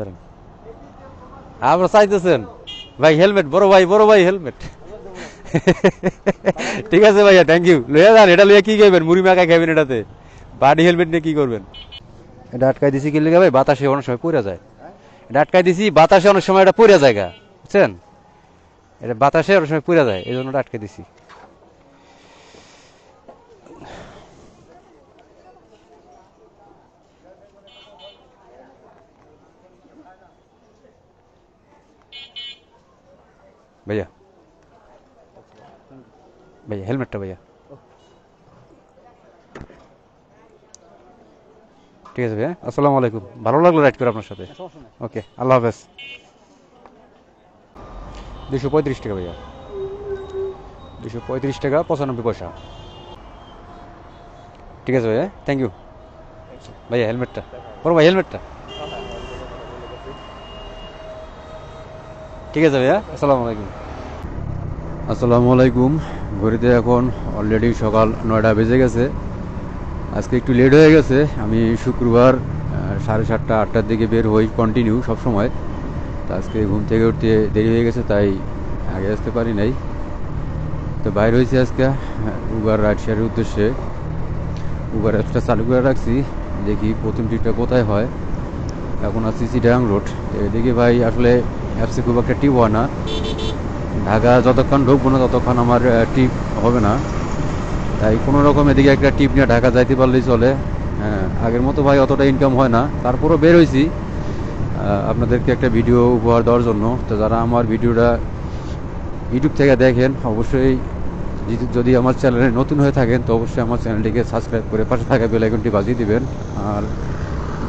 ধরেন আপনারা চাইতেছেন, ভাই হেলমেট বড় ভাই বড় ভাই হেলমেট ঠিক আছে ভাইয়া থ্যাংক ইউ লইয়া যান, এটা লইয়া কি খাইবেন? মুড়ি মাখা খাইবেন এটাতে। বাড়ি হেলমেট নিয়ে কি করবেন? এটা আটকাই দিছি কি লেগে ভাই? বাতাসে অনেক সময় পড়ে যায়। এটা আটকাই দিছি, বাতাসে অনেক সময় এটা পড়ে যায় গা। বুঝছেন? এটা বাতাসে অনেক সময় পড়ে যায়, এই জন্য আটকে দিছি। ভাইয়া ভাইয়া হেলমেটটা ভাইয়া ঠিক আছে ভাইয়া আসসালামু আলাইকুম ভালো লাগল রাইড করে আপনার সাথে ওকে আল্লাহ হাফেজ দুশো পঁয়ত্রিশ টাকা ভাইয়া দুশো পঁয়ত্রিশ টাকা পঁচানব্বই পয়সা ঠিক আছে ভাইয়া থ্যাংক ইউ ভাইয়া হেলমেটটা বড় ভাই হেলমেটটা ঠিক আছে ভাইয়া, আসসালামু আলাইকুম। আসসালামু আলাইকুম। ঘড়িতে এখন অলরেডি সকাল নয়টা বেজে গেছে। আজকে একটু লেট হয়ে গেছে। আমি শুক্রবার সাড়ে সাতটা, আটটার দিকে বের হই কন্টিনিউ সব সময় তো আজকে ঘুম থেকে উঠতে দেরি হয়ে গেছে, তাই আগে আসতে পারি নাই। তো বাইর হয়েছে আজকে উবার রাইড শেয়ারের উদ্দেশ্যে। উবার অ্যাপসটা চালু করে রাখছি, দেখি প্রথম ট্রিপটা কোথায় হয়। এখন আছি চিটাং রোড এদিকে ভাই, আসলে অ্যাপসে খুব একটা টিপ হয় না। ঢাকা যতক্ষণ ঢুকবো না ততক্ষণ আমার টিপ হবে না। তাই কোনো রকম এদিকে একটা টিপ নিয়ে ঢাকা যাইতে পারলেই চলে। হ্যাঁ, আগের মতো ভাই অতটা ইনকাম হয় না। তারপরও বের হয়েছি আপনাদেরকে একটা ভিডিও উপহার দেওয়ার জন্য। তো যারা আমার ভিডিওটা ইউটিউব থেকে দেখেন অবশ্যই যদি- আমার চ্যানেলে নতুন হয়ে থাকেন তো অবশ্যই আমার চ্যানেলটিকে সাবস্ক্রাইব করে পাশে থাকা বেল আইকনটি বাজিয়ে দিবেন। আর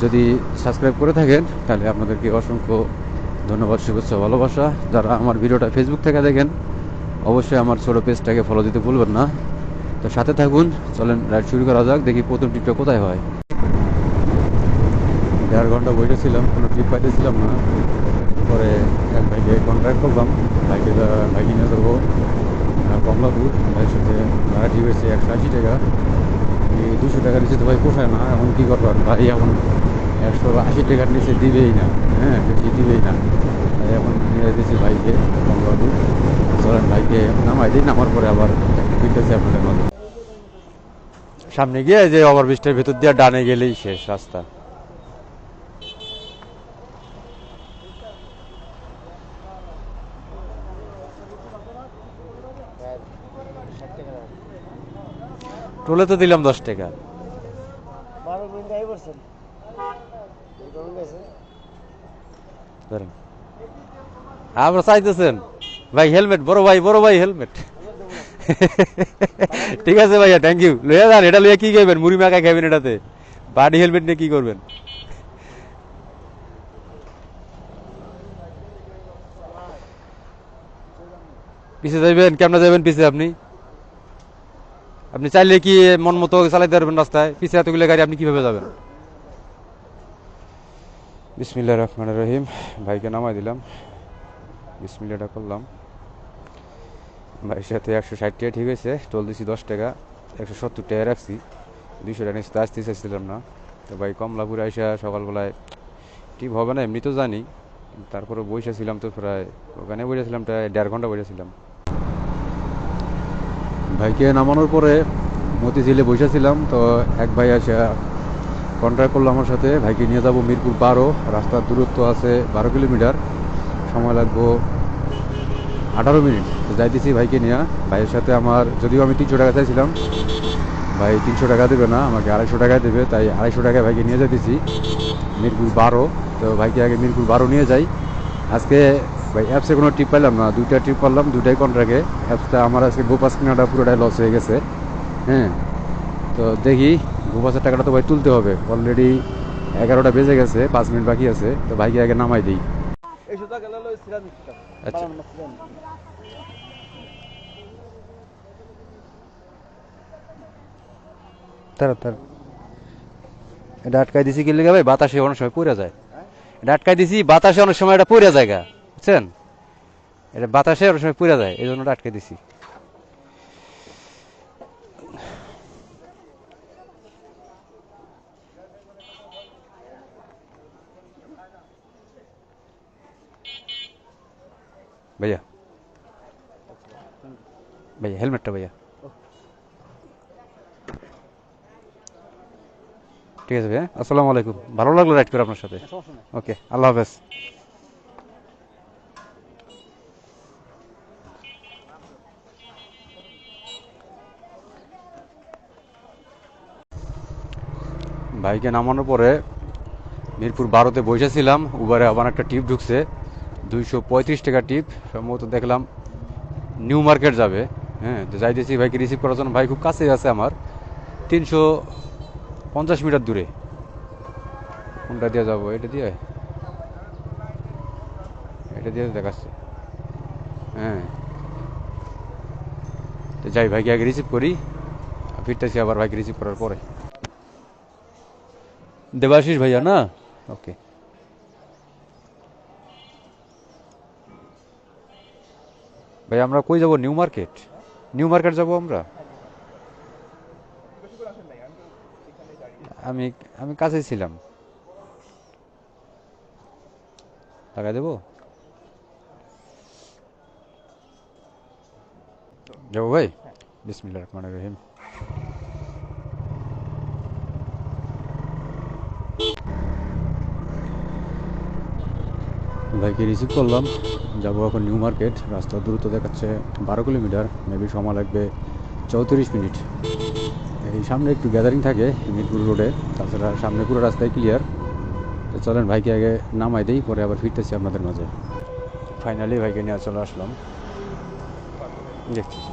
যদি সাবস্ক্রাইব করে থাকেন তাহলে আপনাদেরকে অসংখ্য ধন্যবাদ, শুভেচ্ছা, ভালোবাসা। যারা আমার ভিডিওটা ফেসবুক থেকে দেখেন, অবশ্যই আমার ছোটো পেজটাকে ফলো দিতে ভুলবেন না। তো সাথে থাকুন, চলেন রাইড শুরু করা যাক, দেখি প্রথম ট্রিপটা কোথায় হয়। দেড় ঘণ্টা বইতেছিলাম কোনো ট্রিপ পাইতেছিলাম না। পরে এক ভাইকে কন্ট্যাক্ট করলাম ভাইকে ভাইকে নিয়ে যাব কমলাপুর ভাইয়ের সাথে ভাড়া ঠিক হয়েছে একশো আশি টাকা। দুশো টাকা নিচে তো ভাই পোষায় না, এখন কী করবার ভাই এখন একশো আশি টাকার নিচে দিবেই না হ্যাঁ বেশি দিবেই না। এখন নিয়ে দিয়েছি ভাইকে কমলাপুর চলেন ভাইকে নামাই দিই, নামার পরে আবার ফিরতেছি আপনাদের মধ্যে সামনে গিয়ে যে ওভারব্রিজটার ভেতর দিয়ে ডানে গেলেই শেষ রাস্তা। টোলে তো দিলাম দশ টাকা। বারো মিনিট আই করছেন কমে গেছে আপনারা চাইতেছেন, ভাই হেলমেট বড় ভাই বড় ভাই হেলমেট ঠিক আছে ভাইয়া থ্যাংক ইউ লইয়া যান, এটা লইয়া কি খাইবেন? মুড়ি মাখা খাইবেন এটাতে। বাড়ি হেলমেট নিয়ে কি করবেন? পিছে যাইবেন, কেমনে যাবেন পিছে আপনি? আপনি চাইলে কি মন মতো চালাইতে পারবেন রাস্তায়? পিছে এতগুলো গাড়ি, আপনি কীভাবে যাবেন? বিসমিল্লা রহমান রহিম। ভাইকে নামাই দিলাম। বিসমিল্লাটা করলাম। ভাইয়ের সাথে একশো ষাট টাকা ঠিক হয়েছে, টোল দিছি দশ টাকা, একশো সত্তর টাকা রাখছি। দুইশো টাকা নিচে আসতে চাইছিলাম না। তো ভাই কমলাপুরে আইসা সকালবেলায়, ঠিক হবে না, এমনি তো জানি। তারপরে বসেছিলাম তো প্রায়, ওখানে বসেছিলাম প্রায় দেড় ঘণ্টা বসেছিলাম ভাইকে নামানোর পরে মতিঝিলে বসেছিলাম তো এক ভাই আসে কন্ট্রাক্ট করল আমার সাথে। ভাইকে নিয়ে যাব মিরপুর বারো। রাস্তার দূরত্ব আছে বারো কিলোমিটার। সময় লাগবো আঠারো মিনিট। তো যাইতেছি ভাইকে নিয়ে। ভাইয়ের সাথে আমার, যদিও আমি তিনশো টাকা চাইছিলাম, ভাই তিনশো টাকা দেবে না, আমাকে আড়াইশো টাকায় দেবে, তাই আড়াইশো টাকায় ভাইকে নিয়ে যাইতেছি মিরপুর বারো। তো ভাইকে আগে মিরপুর বারো নিয়ে যাই। আজকে ভাই অ্যাপসে কোনো ট্রিপ পাইলাম না, দুইটা ট্রিপ পারলাম, দুইটাই কন্ট্রাক্টে অ্যাপসটা আমার আজকে গোপাস কেনাটা পুরোটাই লস হয়ে গেছে। হ্যাঁ তো দেখি গোপাসের টাকাটা তো ভাই তুলতে হবে। অলরেডি এগারোটা বেজে গেছে পাঁচ মিনিট বাকি আছে তো ভাইকে আগে নামাই দিই। আচ্ছা। তারা তার। এটা আটকাই দিছি কি লেগে ভাই? বাতাসে অনেক সময় পড়ে যায়। এটা আটকাই দিছি বাতাসে অনেক সময় এটা পড়ে যায় বুঝছেন? এটা বাতাসে অনেক সময় পড়ে যায় এই জন্য আটকাই দিছি। ভাইয়া ভাইয়া হেলমেটটা ভাইয়া ঠিক আছে ভাইয়া আসসালামু আলাইকুম ভালো লাগল রাইড করে আপনার সাথে ওকে আল্লাহ হাফেজ বাইকে নামানোর পরে মিরপুর বারোতে বসেছিলাম, উবারে আবার একটা টিপ ঢুকছে। দুইশো পঁয়ত্রিশ টাকা টিপ। সম্ভবত দেখলাম নিউ মার্কেট যাবে। হ্যাঁ তো যাইতেছি ভাইকে রিসিভ করার জন্য। ভাই খুব কাছেই আছে আমার। তিনশো পঞ্চাশ মিটার দূরে। কোনটা দিয়ে যাব? এটা দিয়ে? এটা দিয়ে দেখাচ্ছে। হ্যাঁ। তো যাই, ভাইকে আগে রিসিভ করি। ফিরতেছি আবার ভাইকে রিসিভ করার পরে। দেবাশিস ভাইয়া, না? ওকে ভাই, আমরা কই যাব? নিউ মার্কেট নিউ মার্কেট যাব আমরা? আমি আমি কাছেই ছিলাম। টাকা দেবো? যাব ভাই? বিসমিল্লাহ রহমান রহিম। ভাইকে রিসিভ করলাম। যাব এখন নিউ মার্কেট রাস্তার দূরত্ব দেখাচ্ছে বারো কিলোমিটার মেবি সময় লাগবে চৌত্রিশ মিনিট। এই সামনে একটু গ্যাদারিং থাকে মিরপুর রোডে তাছাড়া সামনে পুরো রাস্তায় ক্লিয়ার তো চলেন ভাইকে আগে নামাই দেই, পরে আবার ফিরতেছি আপনাদের মাঝে। ফাইনালি ভাইকে নিয়ে চলে আসলাম। দেখতেছি।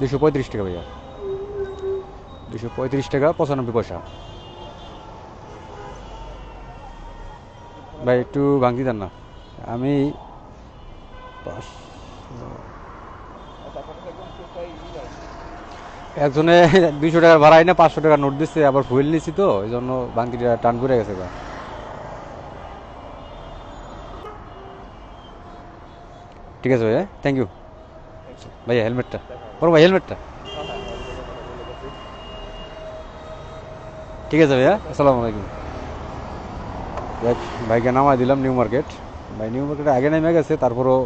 দুশো পঁয়ত্রিশ টাকা ভাইয়া। দুশো পঁয়ত্রিশ টাকা, পঁচানব্বই পয়সা। ভাই, একটু ভাঙতি দেন না। আমি একজনে দুইশো টাকার ভাড়া না পাঁচশো টাকা নোট দিচ্ছে আবার ফুয়েল নিছি তো, এই জন্য ভাঙতিটা টান করে গেছে গা ঠিক আছে ভাইয়া থ্যাংক ইউ ভাইয়া হেলমেটটা বড় ভাই হেলমেটটা ঠিক আছে ভাইয়া, আসসালামু আলাইকুম। দেখ, ভাইকে নামাই দিলাম নিউ মার্কেট ভাই নিউ মার্কেটে আগে নেমে গেছে, তারপরও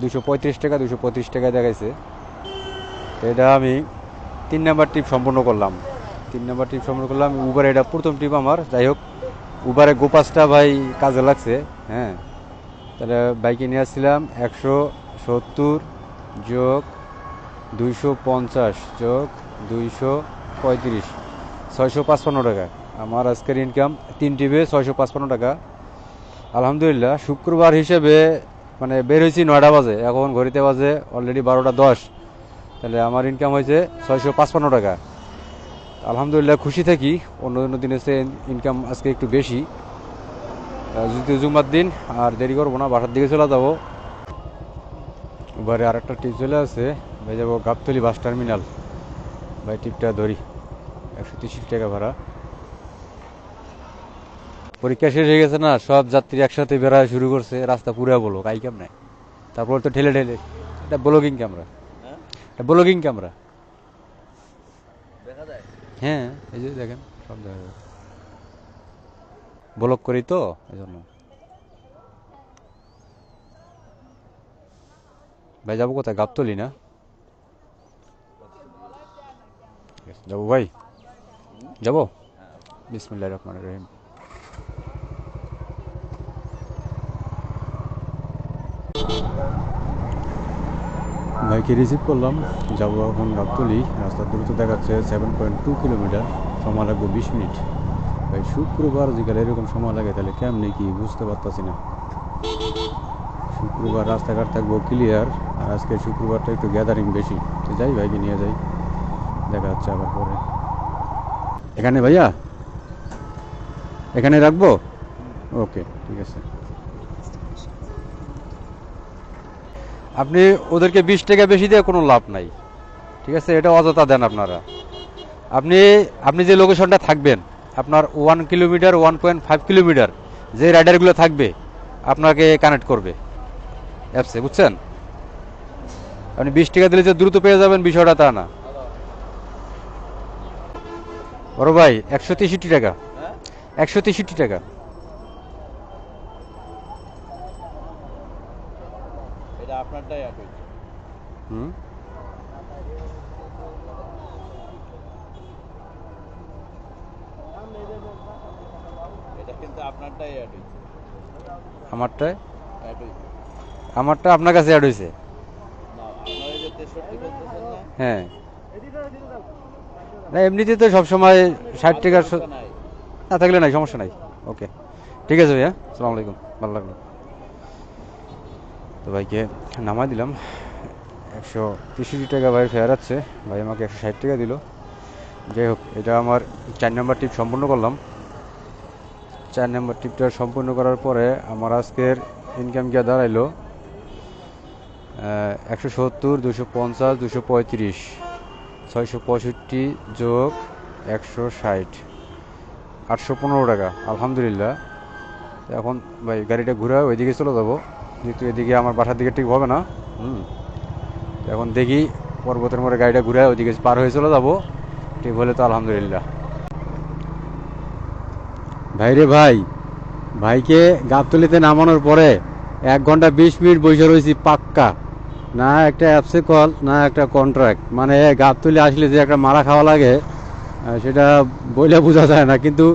দুশো পঁয়ত্রিশ টাকা দুশো পঁয়ত্রিশ টাকা দেখাইছে। তো এটা আমি তিন নাম্বার ট্রিপ সম্পূর্ণ করলাম। তিন নাম্বার ট্রিপ সম্পূর্ণ করলাম উবারে এটা প্রথম ট্রিপ আমার। যাই হোক উবারে গোপাসটা ভাই কাজে লাগছে হ্যাঁ। তাহলে বাইকে নিয়ে আসছিলাম একশো সত্তর যোগ দুইশো পঞ্চাশ যোগ দুইশো পঁয়ত্রিশ। ছয়শো পাঁচপান্ন টাকা। আমার আজকের ইনকাম তিন টিপে ছয়শো পাঁচপান্ন টাকা। আলহামদুলিল্লাহ, শুক্রবার হিসেবে মানে বের হয়েছি নয়টা বাজে। এখন ঘড়িতে বাজে অলরেডি বারোটা দশ। তাহলে আমার ইনকাম হয়েছে ছয়শো পাঁচপান্ন টাকা। আলহামদুলিল্লাহ খুশি থাকি। অন্য অন্য দিনের চেয়ে ইনকাম আজকে একটু বেশি। যদি জুমার দিন, আর দেরি করব না, বাসার দিকে চলে যাব। এবারে আর একটা টিপ চলে আছে ভাই যাব গাবতলি বাস টার্মিনাল। ভাই, টিপটা ধরি। একশো তিরিশ টাকা ভাড়া। পরীক্ষা শেষ হয়ে গেছে না সব যাত্রী একসাথে বেড়ায় শুরু করছে রাস্তা পুরা বলো কাই নাই তারপর তো ঠেলে ঠেলে এটা ব্লগিং ক্যামেরা। হ্যাঁ? এটা ব্লগিং ক্যামেরা। হ্যাঁ এই যে দেখেন সব দেখা ব্লগ করি তো এই জন্য ভাই যাব কোথায়? গাবতলি না? যাব ভাই। যাব? বিসমুল্লাহ রহমান রহিম। ভাইকে রিসিভ করলাম, যাব এখন গাবতলি, রাস্তা দ্রুত দেখাচ্ছে সেভেন পয়েন্ট টু কিলোমিটার সময় লাগবে বিশ মিনিট। ভাই, শুক্রবার যেখানে এরকম সময় লাগে, তাহলে কেমনি কি বুঝতে পারতাছি না। শুক্রবার রাস্তাঘাট থাকব ক্লিয়ার আর আজকে শুক্রবারটা একটু গ্যাদারিং বেশি। যাই ভাইকে নিয়ে যাই, দেখা যাচ্ছে আবার পরে। এখানে ভাইয়া? এখানে রাখব? ওকে, ঠিক আছে। আপনি ওদেরকে বিশ টাকা বেশি দিয়ে কোনো লাভ নাই। ঠিক আছে, এটা অযথা দেন আপনারা। আপনি আপনি যে লোকেশনটা থাকবেন, আপনার one kilometre one point five kilometre যে রাইডারগুলো থাকবে, আপনাকে কানেক্ট করবে। অ্যাপসে বুঝছেন? আপনি বিশ টাকা দিলে যে দ্রুত পেয়ে যাবেন, বিষয়টা তা না। বড় ভাই একশো তেষট্টি টাকা। হ্যাঁ একশো তেষট্টি টাকা। এটা আপনারটাই অ্যাড হয়েছে হুম? এটা কিন্তু আপনারটাই অ্যাড হয়েছে। অ্যাড হয়েছে। আমারটা আপনার কাছে অ্যাড হয়েছে। হ্যাঁ। না এমনিতে তো সবসময় ষাট টাকার স- না, থাকলে নাই, সমস্যা নাই। ওকে। ঠিক আছে ভাইয়া সালাম আলাইকুম, ভালো লাগল। তো ভাইকে নামাই দিলাম। একশো তেষট্টি টাকা ভাই ফেয়ার আছে। ভাই আমাকে একশো ষাট টাকা দিল। যাই হোক, এটা আমার চার নাম্বার টিপ সম্পূর্ণ করলাম। চার নাম্বার টিপটা সম্পূর্ণ করার পরে আমার আজকের ইনকাম গিয়ে দাঁড়াইলো? একশো সত্তর, দুশো পঞ্চাশ, দুশো পঁয়ত্রিশ। ছয়শো পঁয়ষট্টি যোগ একশো ষাট। আটশো পনেরো টাকা, আলহামদুলিল্লাহ। এখন ভাই, গাড়িটা ঘুরে ওইদিকে চলে যাব। যেহেতু এদিকে আমার বাসার দিকে ঠিক হবে না, হুম। এখন দেখি পর্বতের মোড়ে গাড়িটা ঘুরে ওইদিকে পার হয়ে চলে যাব। ঠিক হলে তো আলহামদুলিল্লাহ। ভাই রে ভাই, ভাইকে গাবতলিতে নামানোর পরে এক ঘণ্টা বিশ মিনিট বসে রয়েছি পাক্কা। না একটা অ্যাপসে কল, না একটা কন্ট্রাক্ট মানে গাবতলি আসলে যে একটা মারা খাওয়া লাগে সেটা বইলে বোঝা যায় না। কিন্তু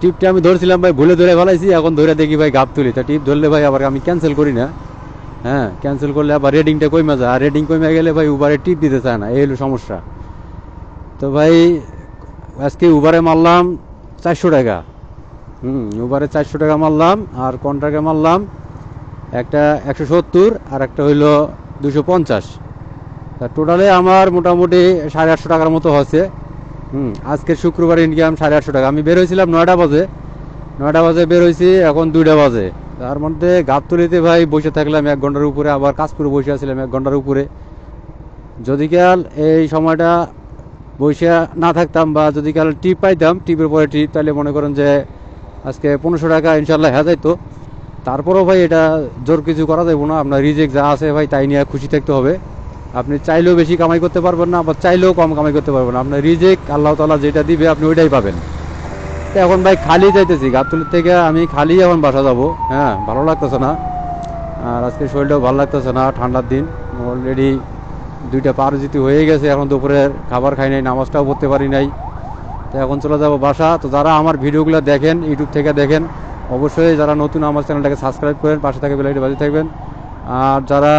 টিপটা আমি ধরছিলাম ভাই, ভুলে ধরে ফেলাইছি, এখন ধরে দেখি ভাই গাবতলি তা টিপ ধরলে ভাই আবার আমি ক্যান্সেল করি না। হ্যাঁ ক্যান্সেল করলে আবার রেডিংটা কমে যায়। আর রেডিং কমে গেলে ভাই উবারে টিপ দিতে চায় না। এই হলো সমস্যা। তো ভাই, আজকে উবারে মারলাম চারশো টাকা। হুম উবারে চারশো টাকা মারলাম, আর কন্ট্রাক্টে মারলাম একটা একশো সত্তর, আর একটা হইল দুশো পঞ্চাশ। তা টোটালে আমার মোটামুটি সাড়ে আটশো টাকার মতো হচ্ছে। হুম, আজকের শুক্রবার ইনকাম সাড়ে আটশো টাকা। আমি বের হয়েছিলাম নয়টা বাজে। নয়টা বাজে বের হয়েছি, এখন দুইটা বাজে। তার মধ্যে গাবতলিতে ভাই বসে থাকলাম এক ঘণ্টার উপরে, আবার কাজপুরে বসে আছিলাম এক ঘণ্টার উপরে। যদি কাল এই সময়টা বসে না থাকতাম বা যদি কাল টিপ পাইতাম, টিপের পরে টিপ, তাহলে মনে করেন যে আজকে পনেরোশো টাকা ইনশাল্লাহ হ্যাঁ যাইতো। তারপরেও ভাই এটা জোর কিছু করা যাবে না। আপনার রিজেক্ট যা আছে ভাই, তাই নিয়ে খুশি থাকতে হবে। আপনি চাইলেও বেশি কামাই করতে পারবেন না আবার চাইলেও কম কামাই করতে পারবেন না। আপনার রিজেক্ট আল্লাহ তালা যেটা দিবে, আপনি ওইটাই পাবেন। তো এখন ভাই খালি যাইতেছি। গাবতলির থেকে আমি খালি এখন বাসা যাব। হ্যাঁ ভালো লাগতেছে না। আর আজকে শরীরটাও ভালো লাগতেছে না, ঠান্ডার দিন। অলরেডি দুইটা পার যেতে হয়ে গেছে। এখন দুপুরের খাবার খাই নাই, নামাজটাও পড়তে পারি নাই। তো এখন চলে যাব বাসা। তো যারা আমার ভিডিওগুলো দেখেন ইউটিউব থেকে দেখেন অবশ্যই যারা নতুন আমার চ্যানেলটাকে সাবস্ক্রাইব করেন, পাশে থাকে বেলাইটি বাজে থাকবেন। আর যারা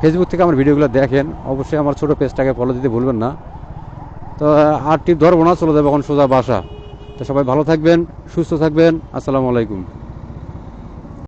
ফেসবুক থেকে আমার ভিডিওগুলো দেখেন, অবশ্যই আমার ছোটো পেজটাকে ফলো দিতে ভুলবেন না। তো, আর টিপ ধরবো না, চলে যাবে এখন সোজা বাসা। তো সবাই ভালো থাকবেন, সুস্থ থাকবেন। আসসালামু আলাইকুম।